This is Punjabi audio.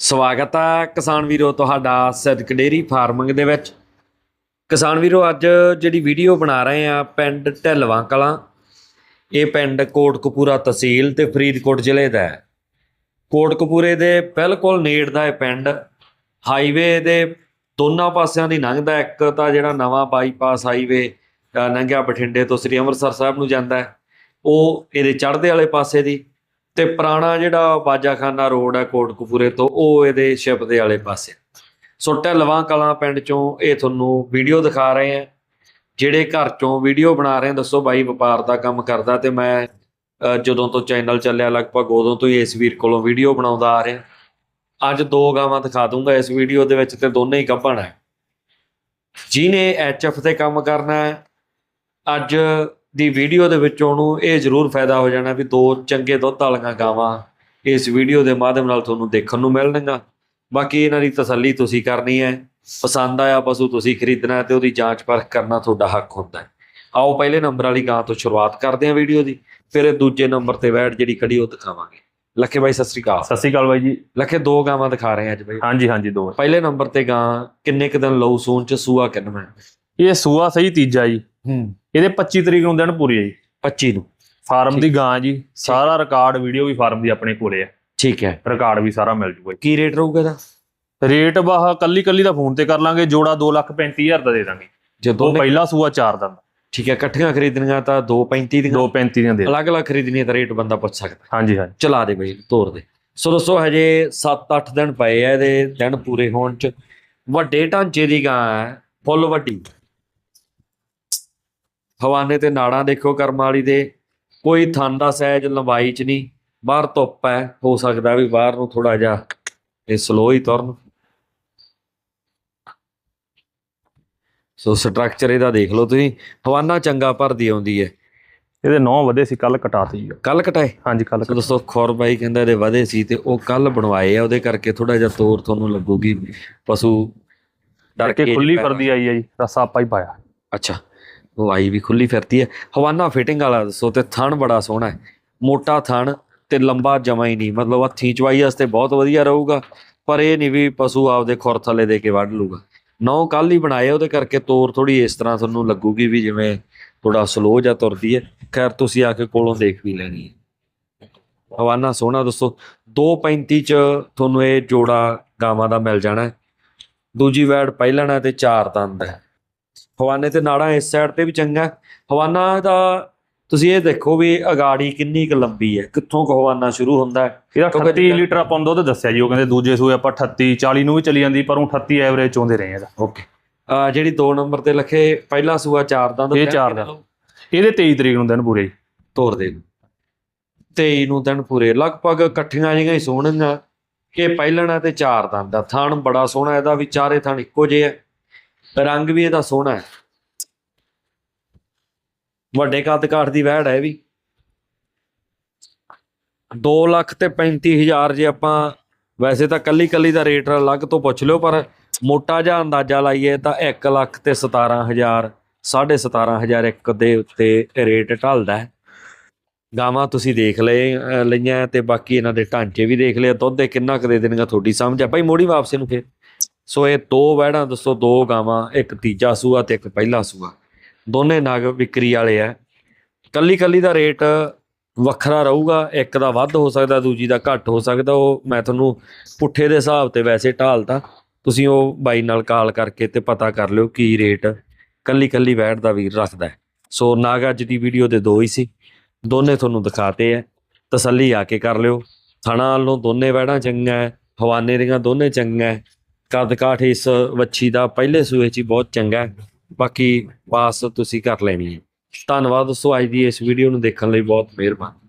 ਸਵਾਗਤ ਹੈ ਕਿਸਾਨ ਵੀਰੋ ਤੁਹਾਡਾ ਸਿੱਧਕ ਡੇਰੀ ਫਾਰਮਿੰਗ ਦੇ ਵਿੱਚ। ਕਿਸਾਨ ਵੀਰੋ, ਅੱਜ ਜਿਹੜੀ ਵੀਡੀਓ ਬਣਾ ਰਹੇ ਆ ਪਿੰਡ ਢਿਲਵਾਂ ਕਲਾਂ, ਇਹ ਪਿੰਡ ਕੋਟਕਪੂਰਾ ਤਹਿਸੀਲ ਤੇ ਫਰੀਦਕੋਟ ਜ਼ਿਲ੍ਹੇ ਦਾ ਹੈ। ਕੋਟਕਪੂਰੇ ਦੇ ਬਿਲਕੁਲ ਨੇੜ ਦਾ ਇਹ ਪਿੰਡ, ਹਾਈਵੇ ਦੇ ਦੋਨਾਂ ਪਾਸਿਆਂ ਦੀ ਲੰਘਦਾ ਇੱਕ ਤਾਂ ਜਿਹੜਾ ਨਵਾਂ ਬਾਈਪਾਸ ਹਾਈਵੇ ਲੰਘਿਆ ਬਠਿੰਡੇ ਤੋਂ ਸ੍ਰੀ ਅੰਮ੍ਰਿਤਸਰ ਸਾਹਿਬ ਨੂੰ ਜਾਂਦਾ ਹੈ। ਉਹ ਇਹਦੇ ਚੜ੍ਹਦੇ ਵਾਲੇ ਪਾਸੇ ਦੀ ਤੇ ਪੁਰਾਣਾ ਜਿਹੜਾ ਬਾਜਾਖਾਨਾ ਰੋਡ ਹੈ ਕੋਟਕਪੂਰੇ ਤੋਂ, ਉਹ ਇਹਦੇ ਸ਼ਿਪ ਦੇ ਵਾਲੇ ਪਾਸੇ। ਸੋ ਢਲਵਾਂ ਕਲਾਂ ਪਿੰਡ ਚੋਂ ਇਹ ਤੁਹਾਨੂੰ ਵੀਡੀਓ ਦਿਖਾ ਰਹੇ ਆ ਜਿਹੜੇ ਘਰ ਚੋਂ ਵੀਡੀਓ ਬਣਾ ਰਹੇ ਦੱਸੋ ਬਾਈ, ਵਪਾਰ ਦਾ ਕੰਮ ਕਰਦਾ ਤੇ ਮੈਂ ਜਦੋਂ ਤੋਂ ਚੈਨਲ ਚੱਲਿਆ ਲਗਭਗ, ਉਦੋਂ ਤੋਂ ਹੀ ਇਸ ਵੀਰ ਕੋਲੋਂ ਵੀਡੀਓ ਬਣਾਉਂਦਾ ਆ ਰਿਹਾ। ਅੱਜ ਦੋ ਗਾਵਾਂ ਦਿਖਾ ਦੂੰਗਾ ਇਸ ਵੀਡੀਓ ਦੇ ਵਿੱਚ ਤੇ ਦੋਨੇ ਹੀ ਗੱਭਣ ਹੈ। ਜਿਹਨੇ ਐਚਐਫ ਤੇ ਕੰਮ ਕਰਨਾ ਹੈ, ਅੱਜ ਦੀ ਵੀਡੀਓ ਦੇ ਵਿੱਚ ਉਹਨੂੰ ਇਹ ਜ਼ਰੂਰ ਫਾਇਦਾ ਹੋ ਜਾਣਾ ਵੀ ਦੋ ਚੰਗੇ ਦੁੱਧ ਵਾਲੀਆਂ ਗਾਵਾਂ ਇਸ ਵੀਡੀਓ ਦੇ ਮਾਧਿਅਮ ਨਾਲ ਤੁਹਾਨੂੰ ਦੇਖਣ ਨੂੰ ਮਿਲਣਗੀਆਂ ਬਾਕੀ ਇਹਨਾਂ ਦੀ ਤਸੱਲੀ ਤੁਸੀਂ ਕਰਨੀ ਹੈ। ਪਸੰਦ ਆਇਆ ਪਸ਼ੂ ਤੁਸੀਂ ਖਰੀਦਣਾ ਤੇ ਉਹਦੀ ਜਾਂਚ ਪਰਖ ਕਰਨਾ ਤੁਹਾਡਾ ਹੱਕ ਹੁੰਦਾ ਹੈ। ਆਓ ਪਹਿਲੇ ਨੰਬਰ ਵਾਲੀ ਗਾਂ ਤੋਂ ਸ਼ੁਰੂਆਤ ਕਰਦੇ ਹਾਂ ਵੀਡੀਓ ਦੀ ਫਿਰ ਇਹ ਦੂਜੇ ਨੰਬਰ ਤੇ ਬੈਠ ਜਿਹੜੀ ਖੜੀ ਉਹ ਦਿਖਾਵਾਂਗੇ। ਲੱਖੇ ਬਾਈ ਸਤਿ ਸ੍ਰੀ ਅਕਾਲ। ਸਤਿ ਸ਼੍ਰੀ ਅਕਾਲ ਬਾਈ ਜੀ। ਲੱਖੇ ਦੋ ਗਾਵਾਂ ਦਿਖਾ ਰਹੇ ਅੱਜ ਬਾਈ। ਹਾਂਜੀ ਹਾਂਜੀ ਦੋ। ਪਹਿਲੇ ਨੰਬਰ ਤੇ ਗਾਂ ਕਿੰਨੇ ਕੁ ਦਿਨ ਲਊ ਸੂਨ ਚ ਸੂਆ ਕਿੰਨਵਾਂ ਇਹ ਸੂਆ ਸਹੀ ਤੀਜਾ ਜੀ। ਹੂੰ। ਇਹਦੇ 25 ਤਰੀਕ ਨੂੰ ਦਿਨ ਪੂਰੀ ਹੈ ਜੀ। 25 ਨੂੰ। ਫਾਰਮ ਦੀ ਗਾਂ ਜੀ ਸਾਰਾ ਰਿਕਾਰਡ ਵੀਡੀਓ ਵੀ ਫਾਰਮ ਦੀ ਆਪਣੇ ਕੋਲੇ ਹੈ ਠੀਕ ਹੈ। ਰਿਕਾਰਡ ਵੀ ਸਾਰਾ ਮਿਲ ਜੂਗਾ ਕੀ ਰੇਟ ਰਹੂਗਾ ਇਹਦਾ? ਰੇਟ ਬਾਹ ਕੱਲੀ ਕੱਲੀ ਦਾ ਫੋਨ ਤੇ ਕਰ ਲਾਂਗੇ ਜੋੜਾ 235000 ਦਾ ਦੇ ਦਾਂਗੇ। ਜਦੋਂ ਪਹਿਲਾ ਸੂਆ ਚਾਰ ਦਾ। ਠੀਕ ਹੈ ਇਕੱਠੀਆਂ ਖਰੀਦਣੀਆਂ ਤਾਂ 235 ਦੀਆਂ। 235 ਦੀਆਂ ਦੇ। ਅਲੱਗ-ਅਲੱਗ ਖਰੀਦਣੀਆਂ ਤਾਂ ਰੇਟ ਬੰਦਾ ਪੁੱਛ ਸਕਦਾ। ਹਾਂਜੀ ਹਾਂਜੀ। ਚਲਾ ਦੇ ਬਈ ਤੋਰ ਦੇ। ਸੋ ਦੋਸਤੋ ਹਜੇ 7-8 ਦਿਨ ਪਏ ਆ ਇਹਦੇ ਦਿਨ ਪੂਰੇ ਹੋਣ ਚ। ਵੱਡੇ ਢਾਂਚੇ ਦੀ ਗਾਂ ਹੈ ਫੁੱਲ ਵੱਡੀ। ਹਵਾਨੇ ਤੇ ਨਾੜਾਂ ਦੇਖੋ ਕਰਮ ਵਾਲੀ ਦੇ। ਕੋਈ ਥਣ ਦਾ ਸਾਈਜ਼ ਲੰਬਾਈ ਚ ਨਹੀਂ। ਬਾਹਰ ਧੁੱਪ ਹੈ ਹੋ ਸਕਦਾ ਵੀ ਬਾਹਰ ਨੂੰ ਥੋੜਾ ਜਿਹਾ ਇਹ ਸਲੋ ਹੀ ਤੁਰਨ। ਸੋ ਸਟਰਕਚਰ ਇਹਦਾ ਦੇਖ ਲਓ ਤੁਸੀਂ। ਹਵਾਨਾ ਚੰਗਾ ਭਰਦੀ ਆਉਂਦੀ ਹੈ। ਇਹਦੇ 9 ਵਧੇ ਸੀ ਕੱਲ ਕਟਾਤੇ ਕੱਲ ਕਟਾਏ? ਹਾਂਜੀ ਕੱਲ ਸੋ ਦੋਸਤੋ ਖੌਰ ਬਾਈ ਕਹਿੰਦਾ ਇਹਦੇ ਵਧੇ ਸੀ ਤੇ ਉਹ ਕੱਲ ਬਣਵਾਏ ਆ। ਉਹਦੇ ਕਰਕੇ ਥੋੜਾ ਜਿਹਾ ਤੋਰ ਤੁਹਾਨੂੰ ਲੱਗੂਗੀ। ਪਸ਼ੂ ਡਰ ਕੇ ਖੁੱਲੀ। ਫਰਦੀ ਆਈ ਹੈ ਜੀ ਰਸਾ ਆਪਾਂ ਹੀ ਪਾਇਆ। ਅੱਛਾ। ਹਵਾਈ ਵੀ ਖੁੱਲੀ ਫਿਰਦੀ ਹੈ। ਹਵਾਨਾ ਫਿਟਿੰਗ ਵਾਲਾ ਦੱਸੋ ਤੇ ਥਣ ਬੜਾ ਸੋਹਣਾ ਹੈ। ਮੋਟਾ ਥਣ ਤੇ ਲੰਬਾ ਜਮਾ ਹੀ ਨਹੀਂ, ਮਤਲਬ ਹੱਥੀਂ ਚਵਾਈ ਵਾਸਤੇ ਬਹੁਤ ਵਧੀਆ ਰਹੂਗਾ, ਪਰ ਇਹ ਨਹੀਂ ਵੀ ਪਸ਼ੂ ਆਪਦੇ ਖੁਰ ਥੱਲੇ ਦੇ ਕੇ ਵੱਢ ਲੂਗਾ। ਨੌ ਕੱਲ ਹੀ ਬਣਾਏ, ਉਹਦੇ ਕਰਕੇ ਤੋਰ ਥੋੜੀ ਇਸ ਤਰ੍ਹਾਂ ਤੁਹਾਨੂੰ ਲੱਗੂਗੀ ਵੀ ਜਿਵੇਂ ਥੋੜਾ ਸਲੋ ਜਾਂ ਤੁਰਦੀ ਹੈ। ਖੈਰ, ਤੁਸੀਂ ਆ ਕੇ ਕੋਲੋਂ ਦੇਖ ਵੀ ਲੈਣੀ ਹੈ। ਹਵਾਨਾ ਸੋਹਣਾ ਦੋਸਤੋ 235 ਚ ਤੁਹਾਨੂੰ ਇਹ ਜੋੜਾ ਗਾਵਾਂ ਦਾ ਮਿਲ ਜਾਣਾ ਦੂਜੀ ਵੈਡ ਪਹਿਲਣਾ ਤੇ ਚਾਰ ਦੰਦ ਹੈ। ਹਵਾਨੇ ਤੇ ਨਾੜਾ ਇਸ ਸਾਈਡ ਤੇ ਵੀ ਚੰਗਾ। ਹਵਾਨਾ ਦਾ ਤੁਸੀਂ ਇਹ ਦੇਖੋ ਵੀ ਅਗਾੜੀ ਕਿੰਨੀ ਕੁ ਲੰਬੀ ਹੈ ਕਿੱਥੋਂ ਕੁ ਹਵਾਨਾ ਸ਼ੁਰੂ ਹੁੰਦਾ ਹੈ। ਇਹਦਾ ਕਿਉਂਕਿ 38 ਲੀਟਰ ਆਪਾਂ ਨੂੰ ਦੁੱਧ ਦੱਸਿਆ ਜੀ ਉਹ ਕਹਿੰਦੇ ਦੂਜੇ ਸੂਏ ਆਪਾਂ 38 40 ਨੂੰ ਵੀ ਚਲੀ ਜਾਂਦੀ ਪਰ ਉਹ 38 ਐਵਰੇਜ ਚੋਂਦੇ ਰਹੇ ਇਹਦਾ ਓਕੇ ਆ ਜਿਹੜੀ 2 ਨੰਬਰ ਤੇ ਲਿਖੇ ਪਹਿਲਾ ਸੂਆ ਚਾਰ ਦੰਦ ਇਹ ਤਿੰਨ ਚਾਰ ਕਿੰਨੇ ਦੰਦ। ਲਓ? ਇਹਦੇ 23 ਤਰੀਕ ਨੂੰ ਦਿਨ ਪੂਰੇ। ਤੋਰ ਦੇ 23 ਨੂੰ ਦਿਨ ਪੂਰੇ। ਲਗਭਗ ਇਕੱਠੀਆਂ ਜਿਹੀਆਂ ਹੀ ਸੋਹਣੀਆਂ ਇਹ ਪਹਿਲਣਾ ਤੇ ਚਾਰ ਦਾ ਥਣ ਬੜਾ ਸੋਹਣਾ ਇਹਦਾ ਵੀ ਚਾਰੇ ਥਣ ਇੱਕੋ ਜਿਹੇ ਹੈ ਰੰਗ ਵੀ ਇਹਦਾ ਸੋਹਣਾ ਹੈ। ਵੱਡੇ ਕੱਦ ਕਾਠ ਦੀ ਵਹਿੜ ਹੈ ਇਹ ਵੀ। 2 ਲੱਖ ਤੇ 35000 ਜੇ ਆਪਾਂ ਵੈਸੇ ਤਾਂ ਕੱਲੀ ਕੱਲੀ ਦਾ ਰੇਟ ਅਲੱਗ ਤੋਂ ਪੁੱਛ ਲਿਓ, ਪਰ ਮੋਟਾ ਜਿਹਾ ਅੰਦਾਜ਼ਾ ਲਾਈਏ ਤਾਂ 1 ਲੱਖ ਤੇ 17000 17500 ਇੱਕ ਦੇ ਉੱਤੇ ਰੇਟ ਢਲਦਾ ਹੈ। ਗਾਵਾਂ ਤੁਸੀਂ ਦੇਖ ਲਏ ਲਈਆਂ ਤੇ ਬਾਕੀ ਇਹਨਾਂ ਦੇ ਢਾਂਚੇ ਵੀ ਦੇਖ ਲਏ, ਦੁੱਧ ਦੇ ਕਿੰਨਾ ਕੁ ਦੇ ਦੇਣਗਾ ਤੁਹਾਡੀ ਸਮਝ ਆ। ਭਾਈ ਮੋੜੀ ਵਾਪਸ ਨੂੰ ਫਿਰ। ਸੋ ਇਹ ਦੋ ਵਹਿੜਾਂ ਦੱਸੋ, ਦੋ ਗਾਵਾਂ, ਇੱਕ ਤੀਜਾ ਸੂਆ ਤੇ ਇੱਕ ਪਹਿਲਾ ਸੂਆ। ਦੋਨੇ ਨਗ ਵਿਕਰੀ ਵਾਲੇ ਆ ਕੱਲੀ ਕੱਲੀ ਦਾ ਰੇਟ ਵੱਖਰਾ ਰਹੂਗਾ, ਇੱਕ ਦਾ ਵੱਧ ਹੋ ਸਕਦਾ, ਦੂਜੀ ਦਾ ਘੱਟ ਹੋ ਸਕਦਾ। ਉਹ ਮੈਂ ਤੁਹਾਨੂੰ ਪੁੱਠੇ ਦੇ ਹਿਸਾਬ ਤੇ ਵੈਸੇ ਢਾਲਤਾ। ਤੁਸੀਂ ਉਹ ਬਾਈ ਨਾਲ ਕਾਲ ਕਰਕੇ ਤੇ ਪਤਾ ਕਰ ਲਿਓ ਕੀ ਰੇਟ ਕੱਲੀ ਕੱਲੀ ਵੈੜ ਦਾ ਵੀਰ ਰੱਖਦਾ ਸੋ ਨਾਗ ਅੱਜ ਦੀ ਵੀਡੀਓ ਦੇ ਦੋ ਹੀ ਸੀ। ਦੋਨੇ ਤੁਹਾਨੂੰ ਦਿਖਾਤੇ ਹੈ ਤਸੱਲੀ ਆ ਕੇ ਕਰ ਲਿਓ। ਥਣਾ ਵੱਲੋਂ ਦੋਨੇ ਵੈੜਾਂ ਚੰਗੀਆਂ ਹਵਾਨੇ ਦੀਆਂ ਦੋਨੇ ਚੰਗੀਆਂ ਕੱਦ ਕਾਠ ਇਸ ਵੱਛੀ ਦਾ ਪਹਿਲੇ ਸੂਏ 'ਚ ਹੀ ਬਹੁਤ ਚੰਗਾ ਹੈ। ਬਾਕੀ ਪਾਸ ਤੁਸੀਂ ਕਰ ਲੈਣੀ ਹੈ। ਧੰਨਵਾਦ। ਦੋਸਤੋ ਅੱਜ ਦੀ ਇਸ ਵੀਡੀਓ ਨੂੰ ਦੇਖਣ ਲਈ ਬਹੁਤ ਮਿਹਰਬਾਨੀ।